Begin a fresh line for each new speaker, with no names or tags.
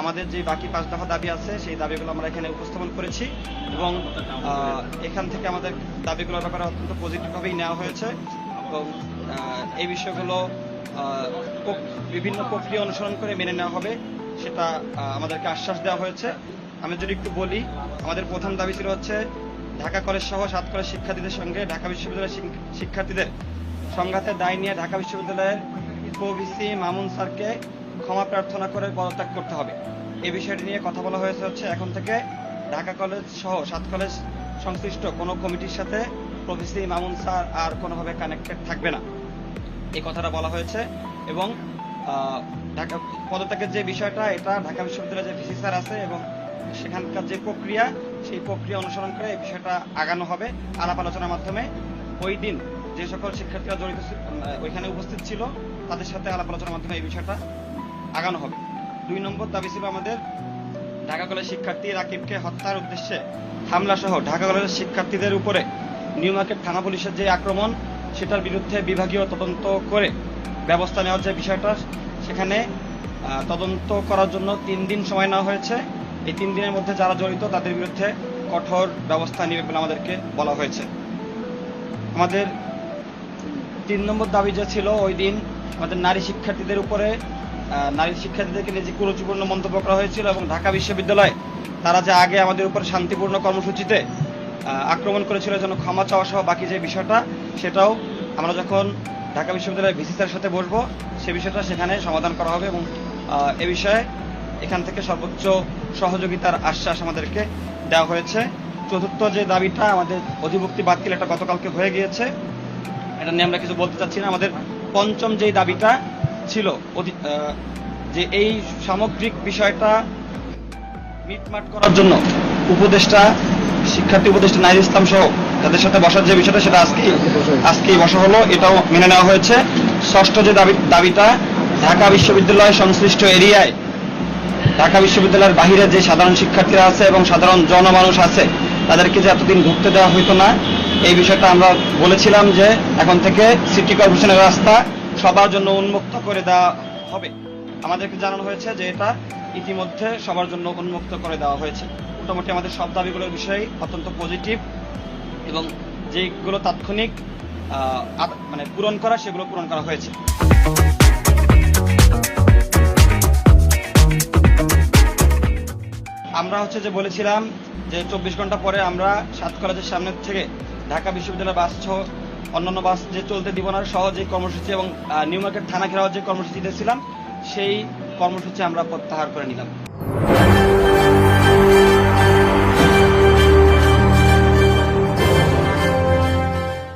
আমাদের যে বাকি পাঁচ দফা দাবি আছে, সেই দাবিগুলো আমরা এখানে উপস্থাপন করেছি এবং এখান থেকে আমাদের দাবিগুলোর ব্যাপারে অত্যন্ত পজিটিভভাবেই নেওয়া হয়েছে এবং এই বিষয়গুলো বিভিন্ন প্রক্রিয়া অনুসরণ করে মেনে নেওয়া হবে, সেটা আমাদেরকে আশ্বাস দেওয়া হয়েছে। আমি যদি একটু বলি, আমাদের প্রধান দাবি ছিল হচ্ছে ঢাকা কলেজ সহ সাত কলেজ শিক্ষার্থীদের সঙ্গে ঢাকা বিশ্ববিদ্যালয়ের শিক্ষার্থীদের সংঘাতের দায় নিয়ে ঢাকা বিশ্ববিদ্যালয়ের প্রভিসি মামুন স্যারকে ক্ষমা প্রার্থনা করে পদত্যাগ করতে হবে। এই বিষয়টি নিয়ে কথা বলা হয়েছে হচ্ছে, এখন থেকে ঢাকা কলেজ সহ সাত কলেজ সংশ্লিষ্ট কোনো কমিটির সাথে প্রভিসি মামুন স্যার আর কোনোভাবে কানেক্টেড থাকবে না। এই কথাটা বলা হয়েছে এবং ঢাকা পদত্যাগের যে বিষয়টা, এটা ঢাকা বিশ্ববিদ্যালয়ের যে ভিসি স্যার আছে এবং সেখানকার যে প্রক্রিয়া, সেই প্রক্রিয়া অনুসরণ করে এই বিষয়টা আগানো হবে। আলাপ আলোচনার মাধ্যমে ওই দিন যে সকল শিক্ষার্থীরা জড়িত ওইখানে উপস্থিত ছিল, তাদের সাথে আলাপ আলোচনার মাধ্যমে এই বিষয়টা আগানো হবে। দুই নম্বর দাবি ছিল আমাদের ঢাকা কলেজ শিক্ষার্থী রাকিবকে হত্যার উদ্দেশ্যে হামলা সহ ঢাকা কলেজের শিক্ষার্থীদের উপরে নিউ মার্কেট থানা পুলিশের যে আক্রমণ, সেটার বিরুদ্ধে বিভাগীয় তদন্ত করে ব্যবস্থা নেওয়ার যে বিষয়টা, সেখানে তদন্ত করার জন্য তিন দিন সময় নেওয়া হয়েছে। এই তিন দিনের মধ্যে যারা জড়িত, তাদের বিরুদ্ধে কঠোর ব্যবস্থা নেবে বলে আমাদেরকে বলা হয়েছে। আমাদের তিন নম্বর দাবি যে ছিল, ওই দিন আমাদের নারী শিক্ষার্থীদের উপরে নারী শিক্ষার্থীদেরকে নিয়ে যে কুরুচিপূর্ণ মন্তব্য করা হয়েছিল এবং ঢাকা বিশ্ববিদ্যালয় তারা যে আগে আমাদের উপর শান্তিপূর্ণ কর্মসূচিতে আক্রমণ করেছিল যেন ক্ষমা চাওয়া সহ বাকি যে বিষয়টা, সেটাও আমরা যখন ঢাকা বিশ্ববিদ্যালয়ের ভিসিসের সাথে বসবো, সে বিষয়টা সেখানে সমাধান করা হবে এবং এ বিষয়ে এখান থেকে সর্বোচ্চ সহযোগিতার আশ্বাস আমাদেরকে দেওয়া হয়েছে। চতুর্থ যে দাবিটা আমাদের অধিভুক্তি বাতিল এটা গতকালকে হয়ে গিয়েছে, এটা নিয়ে আমরা কিছু বলতে চাচ্ছি না। আমাদের পঞ্চম যেই দাবিটা ছিল যে এই সামগ্রিক বিষয়টা মিটমাট করার জন্য উপদেষ্টা, শিক্ষার্থী উপদেষ্টা নাইর ইসলাম সহ তাদের সাথে বসার যে বিষয়টা সেটা আজকে আজকেই বসা হলো, এটাও মেনে নেওয়া হয়েছে। ষষ্ঠ যে দাবি দাবিটা, ঢাকা বিশ্ববিদ্যালয় সংশ্লিষ্ট এরিয়ায়, ঢাকা বিশ্ববিদ্যালয়ের বাহিরে যে সাধারণ শিক্ষার্থীরা আছে এবং সাধারণ জনমানুষ আছে, তাদেরকে যে এতদিন ঢুকতে দেওয়া হইতো না, এই বিষয়টা আমরা বলেছিলাম যে এখন থেকে সিটি কর্পোরেশনের রাস্তা সবার জন্য উন্মুক্ত করে দেওয়া হবে। আমাদেরকে জানানো হয়েছে যে এটা ইতিমধ্যে সবার জন্য উন্মুক্ত করে দেওয়া হয়েছে। মোটামুটি আমাদের সব দাবিগুলোর বিষয়ে অত্যন্ত পজিটিভ এবং যেগুলো তাৎক্ষণিক মানে পূরণ করা, সেগুলো পূরণ করা হয়েছে। আমরা হচ্ছে যে বলেছিলাম যে চব্বিশ ঘণ্টা পরে আমরা সাত কলেজের সামনে থেকে ঢাকা বিশ্ববিদ্যালয় বাস অন্যান্য বাস যে চলতে দিব না সহ যে কর্মসূচি এবং নিউ মার্কেট থানা ঘেরাও যে কর্মসূচিতে ছিলাম, সেই কর্মসূচি আমরা প্রত্যাহার করে নিলাম।